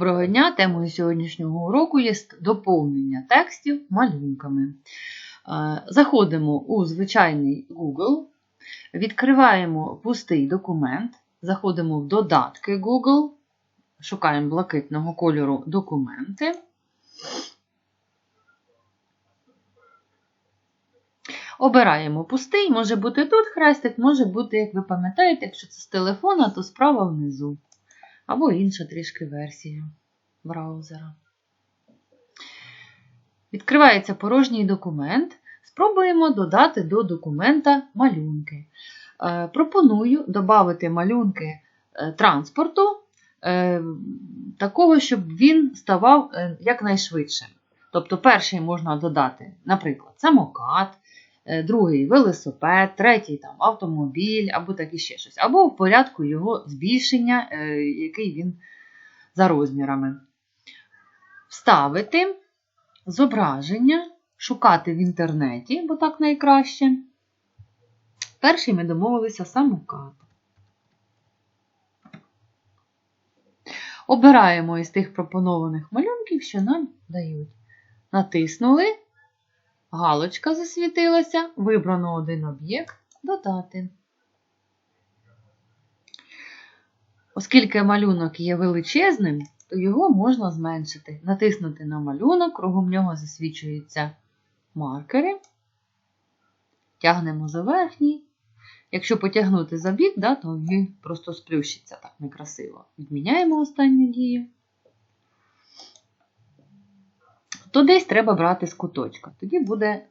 Доброго дня! Темою сьогоднішнього уроку є доповнення текстів малюнками. Е, заходимо у звичайний Google, відкриваємо пустий документ, заходимо в додатки Google, шукаємо блакитного кольору документи. Обираємо пустий, може бути тут хрестик, може бути, як ви пам'ятаєте, якщо це з телефона, то справа внизу або інша трішки версія браузера. Відкривається порожній документ. Спробуємо додати до документа малюнки. Е, пропоную додати малюнки е, транспорту, е, такого, щоб він ставав якнайшвидшим. Тобто, перший можна додати, наприклад, самокат, другий велосипед, третій там автомобіль, або так ще щось, або в порядку його збільшення, е, який він за розмірами. Вставити зображення, шукати в інтернеті, бо так найкраще. Перший ми домовилися самокат. Обираємо із тих пропонованих малюнків, що нам дають. Натиснули Галочка засвітилася, вибрано один об'єкт додати. Оскільки малюнок є величезним, то його можна зменшити. Натиснути на малюнок, кругом нього засвічуються маркери. Тягнемо за верхній. Якщо потягнути за бік, да, то він просто сплющиться так некрасиво. Відміняємо останню дію то десь треба брати з куточка. Тоді буде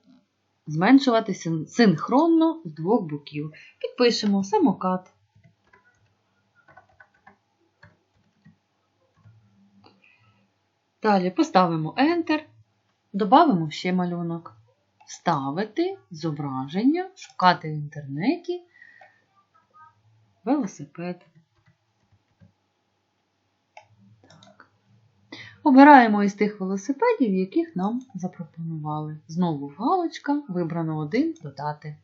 зменшуватися синхронно з двох боків. Підпишемо самокат. Далі поставимо Enter, додамо ще малюнок. Вставити зображення, шукати в інтернеті велосипед. Обираємо із тих велосипедів, яких нам запропонували. Знову галочка, вибрано один додати.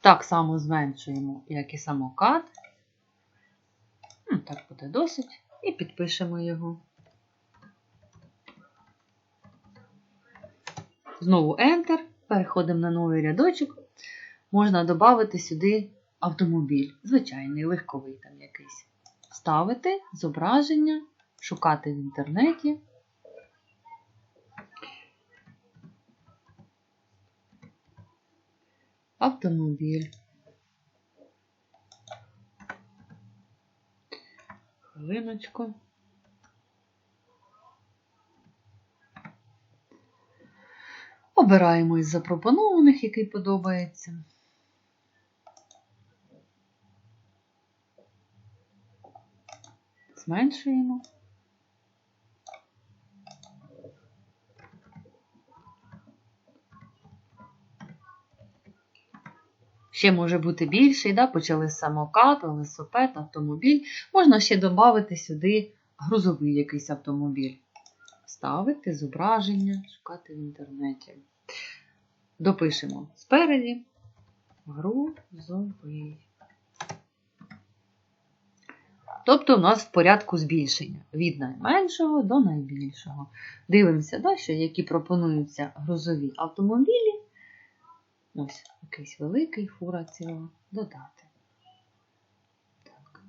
Так само зменшуємо, як і самокат. Так буде досить. І підпишемо його. Знову Enter. Переходимо на новий рядочок. Можна додати сюди автомобіль. Звичайний, легковий там якийсь ставити зображення, шукати в інтернеті. Автомобіль. Хвилиночку. Обираємо із запропонованих, який подобається. Зменшуємо. Ще може бути більший, да? почали самокат, велосипед, автомобіль. Можна ще додати сюди грузовий якийсь автомобіль. Ставити зображення, шукати в інтернеті. Допишемо спереді грузовий. Тобто у нас в порядку збільшення від найменшого до найбільшого. Дивимося, да, що які пропонуються грузові автомобілі. Ось якийсь великий фура ціла додати. Так.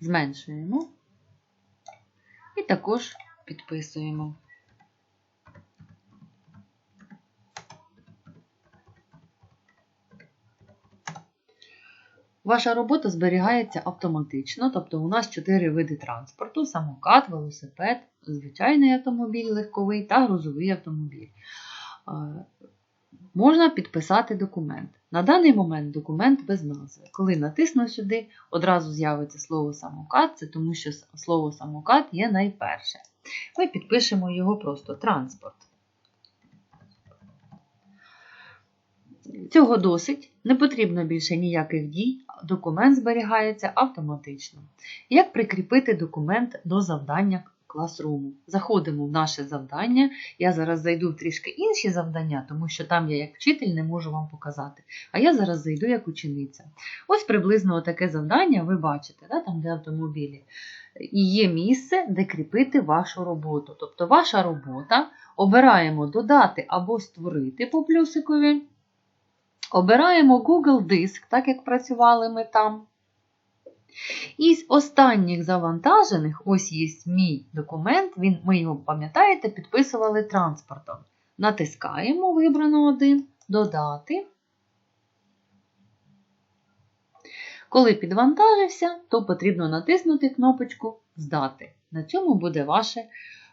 Зменшуємо і також підписуємо. Ваша робота зберігається автоматично, тобто у нас чотири види транспорту: самокат, велосипед, звичайний автомобіль, легковий та грузовий автомобіль. Можна підписати документ. На даний момент документ без назви. Коли натисну сюди, одразу з'явиться слово самокат, це тому що слово самокат є найперше. Ми підпишемо його просто транспорт. Цього досить, не потрібно більше ніяких дій, документ зберігається автоматично. Як прикріпити документ до завдання Classroom. Заходимо в наше завдання. Я зараз зайду в трішки інші завдання, тому що там я як вчитель не можу вам показати. А я зараз зайду як учениця. Ось приблизно таке завдання ви бачите, да, там де автомобілі. І є місце, де кріпити вашу роботу. Тобто ваша робота обираємо додати або створити по плюсикові. Обираємо Google Диск, так як працювали ми там. Із останніх завантажених, ось є мій документ, він, ми його, пам'ятаєте, підписували транспортом. Натискаємо вибрано один, додати. Коли підвантажився, то потрібно натиснути кнопочку Здати. На цьому буде ваше,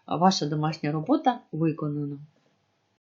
ваша домашня робота виконана.